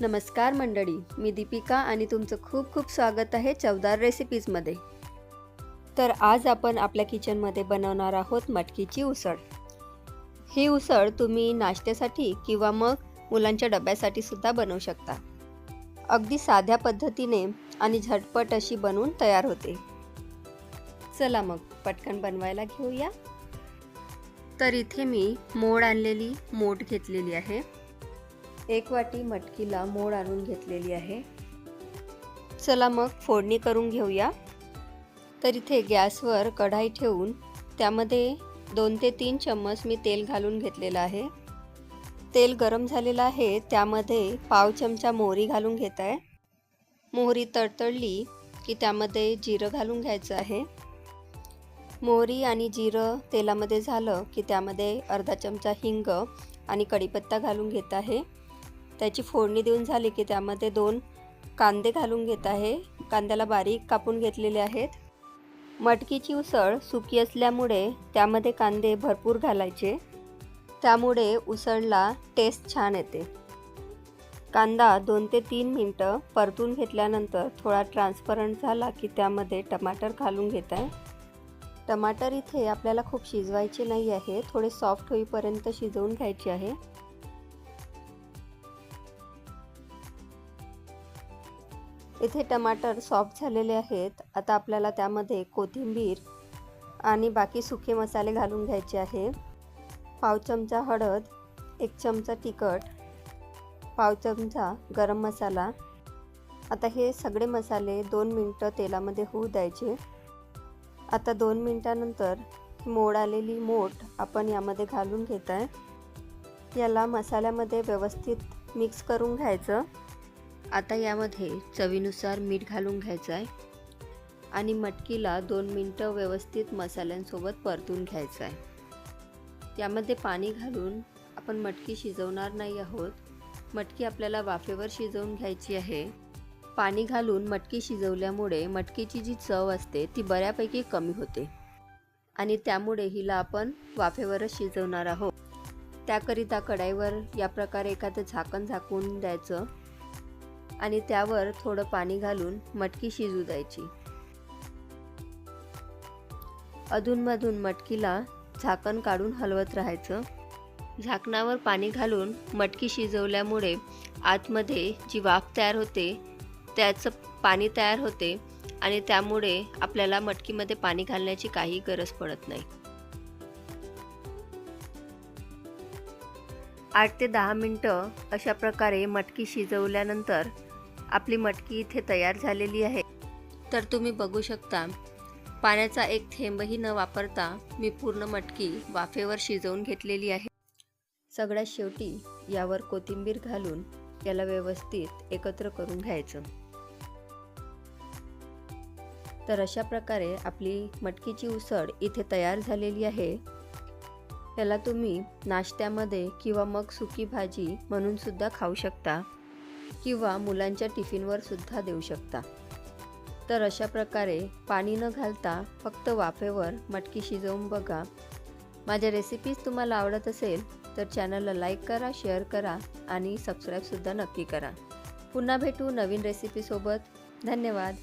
नमस्कार मंडळी मी दीपिका आणि तुमचं खूप खूप स्वागत आहे चवदार रेसिपीजमध्ये तर आज आपण आपल्या किचनमध्ये बनवणार आहोत मटकीची उसळ. ही उसळ तुम्ही नाश्त्यासाठी किंवा मग मुलांच्या डब्यासाठी सुद्धा बनवू शकता. अगदी साध्या पद्धतीने आणि झटपट अशी बनवून तयार होते. चला मग पटकन बनवायला घेऊया. तर इथे मी मोड आणलेली मोठ घेतलेली आहे. एक वाटी मटकीला मोड आणून घेतलेली आहे. चला मग फोडणी करून घेऊया. तर इथे गॅसवर कढाई ठेवून त्यामध्ये दोन ते तीन चम्मच मी तेल घालून घेतलेलं आहे. तेल गरम झालेलं आहे त्यामध्ये पाव चमचा मोहरी घालून घेत आहे मोहरी तडतडली की त्यामध्ये जिरं घालून घ्यायचं आहे. मोहरी आणि जिरं तेलामध्ये झालं की त्यामध्ये अर्धा चमचा हिंग आणि कढीपत्ता घालून घेत आहे. त्याची फोडणी देऊन झाली की त्यामध्ये दोन कांदे घालून घेत आहे. कांद्याला बारीक कापून घेतलेले आहेत. मटकीची उसळ सुकी असल्यामुळे त्यामध्ये कांदे भरपूर घालायचे. त्यामुळे उसळला टेस्ट छान येते. कांदा दोन ते तीन मिनटं परतून घेतल्यानंतर थोडा ट्रान्सपरंट झाला की त्यामध्ये टमाटर घालून घेत आहे. टमाटर इथे आपल्याला खूप शिजवायचे नाही आहे. थोडे सॉफ्ट होईपर्यंत शिजवून घ्यायचे आहे. इथे टमाटर सॉफ्ट झालेले आहेत. आता आपल्याला त्यामध्ये कोथिंबीर आणि बाकी सुके मसाले घालून घ्यायचे आहे. पाव चमचा हळद एक चमचा तिखट पाव चमचा गरम मसाला. आता हे सगळे मसाले दोन मिनटं तेलामध्ये होऊ द्यायचे. आता दोन मिनटानंतर मोड आलेली मोठ आपण यामध्ये घालून घेत आहे याला मसाल्यामध्ये व्यवस्थित मिक्स करून घ्यायचं. आता यामध्ये चवीनुसार मीठ घालून घ्यायचं आहे आणि मटकीला दोन मिनटं व्यवस्थित मसाल्यांसोबत परतून घ्यायचं आहे. त्यामध्ये पाणी घालून आपण मटकी शिजवणार नाही आहोत. मटकी आपल्याला वाफेवर शिजवून घ्यायची आहे. पाणी घालून मटकी शिजवल्यामुळे मटकीची जी चव असते ती बऱ्यापैकी कमी होते. आणि त्यामुळे हिला आपण वाफेवरच शिजवणार आहोत. त्याकरिता कढाईवर या प्रकारे एखादं झाकण झाकून द्यायचं. आणि त्यावर थोडं पाणी घालून मटकी शिजू द्यायची. अधूनमधून मटकीला झाकण काढून हलवत राहायचं. झाकणावर पाणी घालून मटकी शिजवल्यामुळे आतमध्ये जी वाफ तयार होते त्याचं पाणी तयार होते आणि त्यामुळे आपल्याला मटकीमध्ये पाणी घालण्याची काही गरज पडत नाही. आठ ते दहा मिनटं अशा प्रकारे मटकी शिजवल्यानंतर आपली मटकी इथे तयार झालेली आहे. तर तुम्ही बघू शकता पाण्याचा एक थेंबही न वापरता मी पूर्ण मटकी वाफेवर शिजवून घेतलेली आहे. सगळ्यात शेवटी यावर कोथिंबीर घालून याला व्यवस्थित एकत्र करून घ्यायचं. तर अशा प्रकारे आपली मटकीची उसळ इथे तयार झालेली आहे. याला तुम्ही नाश्त्यामध्ये किंवा मग सुकी भाजी म्हणून सुद्धा खाऊ शकता. किंवा मुलांच्या टिफिनवर सुद्धा देऊ शकता. तर अशा प्रकारे पाणी न घालता फक्त वाफेवर मटकी शिजवून बघा. माझ्या रेसिपीज तुम्हाला आवडत असेल तर चॅनलला लाईक करा शेअर करा आणि सबस्क्राईबसुद्धा नक्की करा. पुन्हा भेटू नवीन रेसिपीसोबत धन्यवाद.